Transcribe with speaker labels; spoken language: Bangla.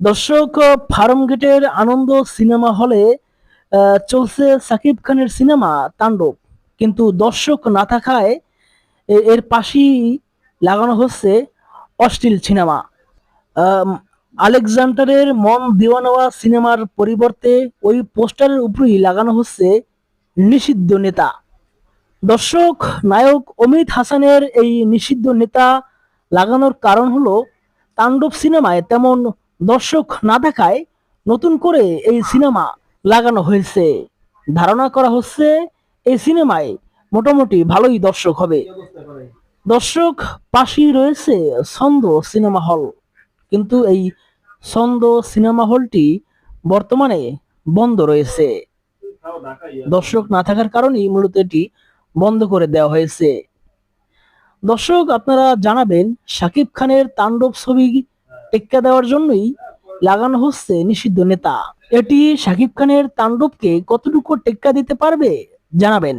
Speaker 1: দর্শক, ফার্ম গেটের আনন্দ সিনেমা হলে চলছে সাকিব খানের সিনেমা তাণ্ডব। কিন্তু দর্শক না থাকায় এর পাশেই লাগানো হচ্ছে অশ্লীল সিনেমা। আলেকজান্ডারের মন দিওয়ানোয়া সিনেমার পরিবর্তে ওই পোস্টারের উপরেই লাগানো হচ্ছে নিষিদ্ধ নেতা। দর্শক, নায়ক অমিত হাসানের এই নিষিদ্ধ নেতা লাগানোর কারণ হলো, তাণ্ডব সিনেমায় তেমন দর্শক না থাকায় নতুন করে এই সিনেমা লাগানো হয়েছে। ধারণা করা হচ্ছে এই সিনেমায় মোটামুটি ভালোই দর্শক হবে। দর্শক পাশেই রয়েছে ছন্দ সিনেমা হল। কিন্তু এই ছন্দ সিনেমা হলটি বর্তমানে বন্ধ রয়েছে। দর্শক না থাকার কারণেই মূলত এটি বন্ধ করে দেওয়া হয়েছে। দর্শক আপনারা জানাবেন সাকিব খানের তাণ্ডব ছবি টেক্কা দেওয়ার জন্যই লাগানো হচ্ছে নিষিদ্ধ নেতা। এটি শাকিব খানের তাণ্ডবকে কতটুকু টেক্কা দিতে পারবে জানাবেন।